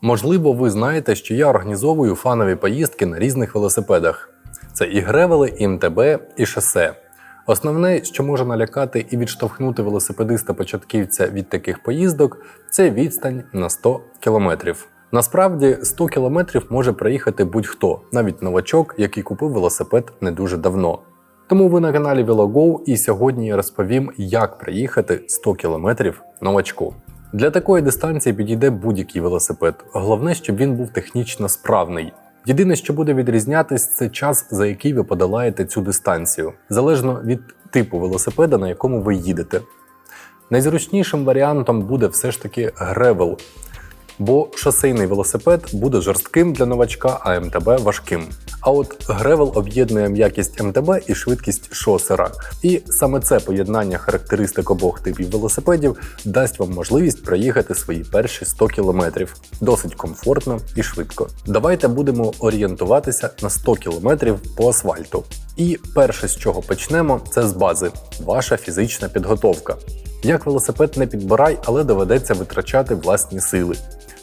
Можливо, ви знаєте, що я організовую фанові поїздки на різних велосипедах. Це і гревели, і МТБ, і шосе. Основне, що може налякати і відштовхнути велосипедиста-початківця від таких поїздок, це відстань на 100 кілометрів. Насправді 100 кілометрів може проїхати будь-хто, навіть новачок, який купив велосипед не дуже давно. Тому ви на каналі VeloGo і сьогодні я розповім, як проїхати 100 кілометрів новачку. Для такої дистанції підійде будь-який велосипед. Головне, щоб він був технічно справний. Єдине, що буде відрізнятись, це час, за який ви подолаєте цю дистанцію, залежно від типу велосипеда, на якому ви їдете. Найзручнішим варіантом буде все ж таки гревел, бо шосейний велосипед буде жорстким для новачка, а МТБ важким. А от гревел об'єднує м'якість МТБ і швидкість шосера. І саме це поєднання характеристик обох типів велосипедів дасть вам можливість проїхати свої перші 100 км досить комфортно і швидко. Давайте будемо орієнтуватися на 100 км по асфальту. І перше, з чого почнемо, це з бази ваша фізична підготовка. Як велосипед не підбирай, але доведеться витрачати власні сили.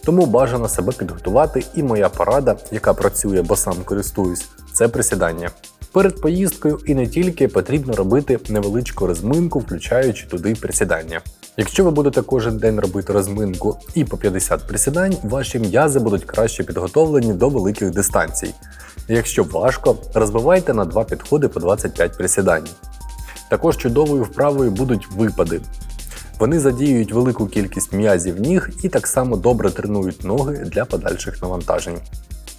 Тому бажано себе підготувати, і моя порада, яка працює, бо сам користуюсь, це присідання. Перед поїздкою і не тільки потрібно робити невеличку розминку, включаючи туди присідання. Якщо ви будете кожен день робити розминку і по 50 присідань, ваші м'язи будуть краще підготовлені до великих дистанцій. Якщо важко, розбивайте на два підходи по 25 присідань. Також чудовою вправою будуть випади. Вони задіюють велику кількість м'язів ніг і так само добре тренують ноги для подальших навантажень.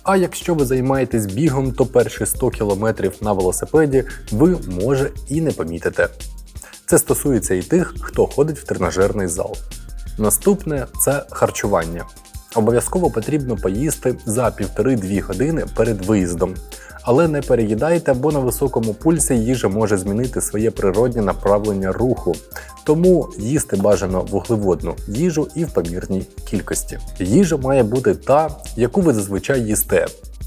А якщо ви займаєтесь бігом, то перші 100 км на велосипеді ви може і не помітите. Це стосується і тих, хто ходить в тренажерний зал. Наступне це харчування. Обов'язково потрібно поїсти за 1,5-2 години перед виїздом. Але не переїдайте, бо на високому пульсі їжа може змінити своє природнє направлення руху. Тому їсти бажано вуглеводну їжу і в помірній кількості. Їжа має бути та, яку ви зазвичай їсте.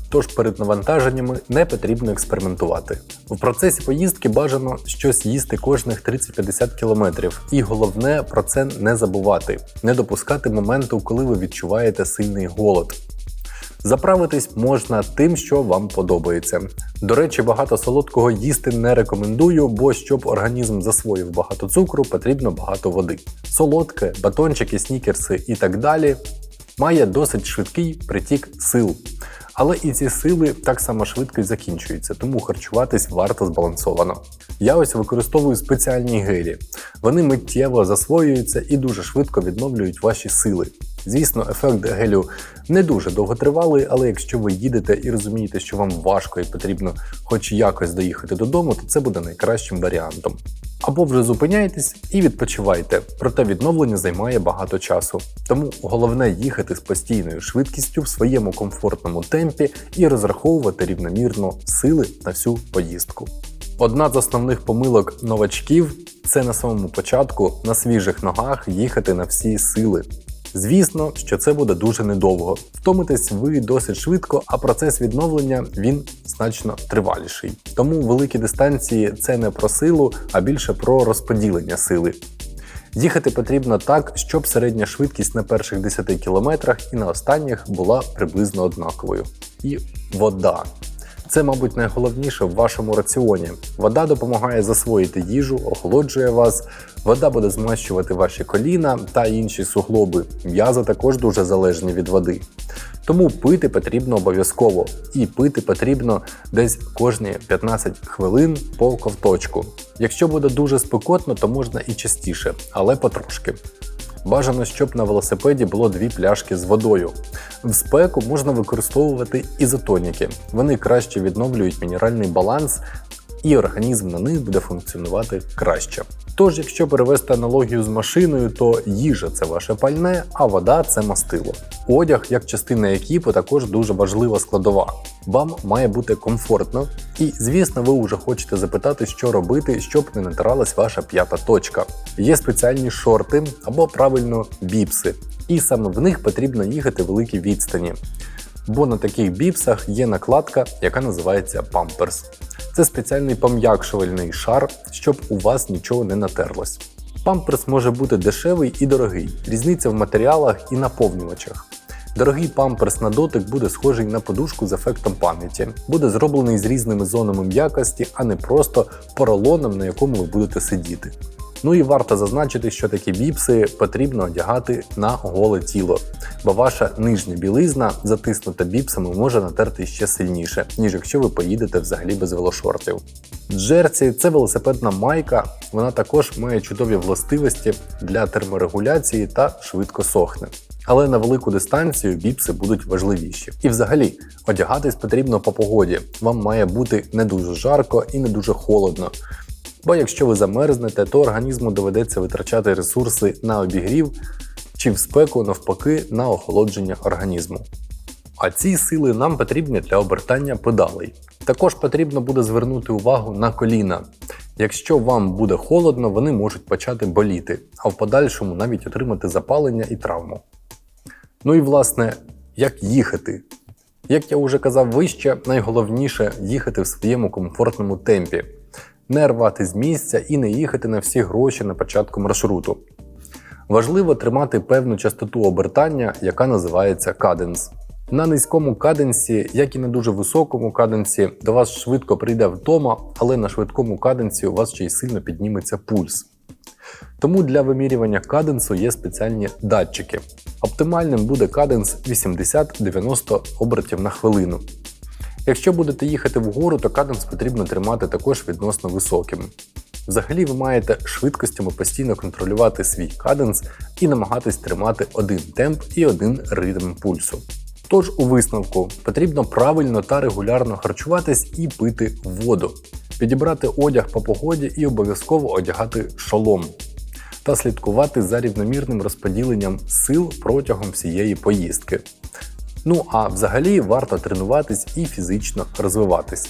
Тож перед навантаженнями не потрібно експериментувати. В процесі поїздки бажано щось їсти кожних 30-50 км, і головне про це не забувати, не допускати моменту, коли ви відчуваєте сильний голод. Заправитись можна тим, що вам подобається. До речі, багато солодкого їсти не рекомендую, бо щоб організм засвоїв багато цукру, потрібно багато води. Солодке, батончики, снікерси і так далі має досить швидкий притік сил. Але і ці сили так само швидко й закінчуються, тому харчуватись варто збалансовано. Я ось використовую спеціальні гелі. Вони миттєво засвоюються і дуже швидко відновлюють ваші сили. Звісно, ефект гелю не дуже довготривалий, але якщо ви їдете і розумієте, що вам важко і потрібно хоч якось доїхати додому, то це буде найкращим варіантом. Або вже зупиняйтесь і відпочивайте, проте відновлення займає багато часу. Тому головне їхати з постійною швидкістю в своєму комфортному темпі і розраховувати рівномірно сили на всю поїздку. Одна з основних помилок новачків це на самому початку на свіжих ногах їхати на всі сили. Звісно, що це буде дуже недовго. Втомитесь ви досить швидко, а процес відновлення він значно триваліший. Тому великі дистанції це не про силу, а більше про розподілення сили. Їхати потрібно так, щоб середня швидкість на перших 10 кілометрах і на останніх була приблизно однаковою. І вода. Це, мабуть, найголовніше в вашому раціоні. Вода допомагає засвоїти їжу, охолоджує вас, вода буде змащувати ваші коліна та інші суглоби. М'язи також дуже залежні від води. Тому пити потрібно обов'язково, і пити потрібно десь кожні 15 хвилин по ковточку. Якщо буде дуже спекотно, то можна і частіше, але потрошки. Бажано, щоб на велосипеді було дві пляшки з водою. В спеку можна використовувати ізотоніки. Вони краще відновлюють мінеральний баланс, і організм на них буде функціонувати краще. Тож, якщо перевести аналогію з машиною, то їжа це ваше пальне, а вода це мастило. Одяг, як частина екіпу, також дуже важлива складова. Вам має бути комфортно, і, звісно, ви вже хочете запитати, що робити, щоб не натиралась ваша п'ята точка. Є спеціальні шорти або правильно біпси, і саме в них потрібно їхати великі відстані. Бо на таких біпсах є накладка, яка називається памперс. Це спеціальний пом'якшувальний шар, щоб у вас нічого не натерлось. Памперс може бути дешевий і дорогий, різниця в матеріалах і наповнювачах. Дорогий памперс на дотик буде схожий на подушку з ефектом пам'яті, буде зроблений з різними зонами м'якості, а не просто поролоном, на якому ви будете сидіти. Ну і варто зазначити, що такі біпси потрібно одягати на голе тіло, бо ваша нижня білизна, затиснута біпсами, може натерти ще сильніше, ніж якщо ви поїдете взагалі без велошортів. Джерсі це велосипедна майка, вона також має чудові властивості для терморегуляції та швидко сохне. Але на велику дистанцію біпси будуть важливіші. І взагалі, одягатись потрібно по погоді. Вам має бути не дуже жарко і не дуже холодно. Бо якщо ви замерзнете, то організму доведеться витрачати ресурси на обігрів чи в спеку навпаки на охолодження організму. А ці сили нам потрібні для обертання педалей. Також потрібно буде звернути увагу на коліна. Якщо вам буде холодно, вони можуть почати боліти, а в подальшому навіть отримати запалення і травму. Ну і власне, як їхати? Як я вже казав вище, найголовніше їхати в своєму комфортному темпі, не рвати з місця і не їхати на всі гроші на початку маршруту. Важливо тримати певну частоту обертання, яка називається каденс. На низькому каденсі, як і на дуже високому каденсі, до вас швидко прийде втома, але на швидкому каденсі у вас ще й сильно підніметься пульс. Тому для вимірювання каденсу є спеціальні датчики. Оптимальним буде каденс 80-90 обертів на хвилину. Якщо будете їхати вгору, то каденс потрібно тримати також відносно високим. Взагалі ви маєте швидкостями постійно контролювати свій каденс і намагатись тримати один темп і один ритм пульсу. Тож у висновку потрібно правильно та регулярно харчуватись і пити воду, підібрати одяг по погоді і обов'язково одягати шолом та слідкувати за рівномірним розподіленням сил протягом всієї поїздки. Ну а взагалі варто тренуватись і фізично розвиватись.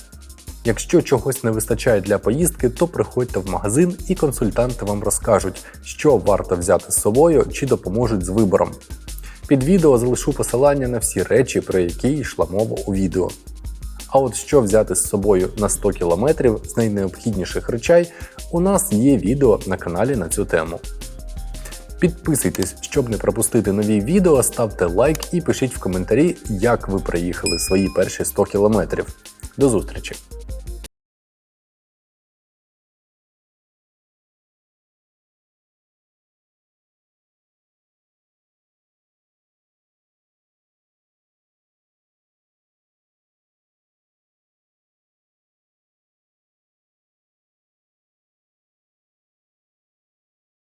Якщо чогось не вистачає для поїздки, то приходьте в магазин і консультанти вам розкажуть, що варто взяти з собою чи допоможуть з вибором. Під відео залишу посилання на всі речі, про які йшла мова у відео. А от що взяти з собою на 100 км з найнеобхідніших речей, у нас є відео на каналі на цю тему. Підписуйтесь, щоб не пропустити нові відео, ставте лайк і пишіть в коментарі, як ви проїхали свої перші 100 км. До зустрічі!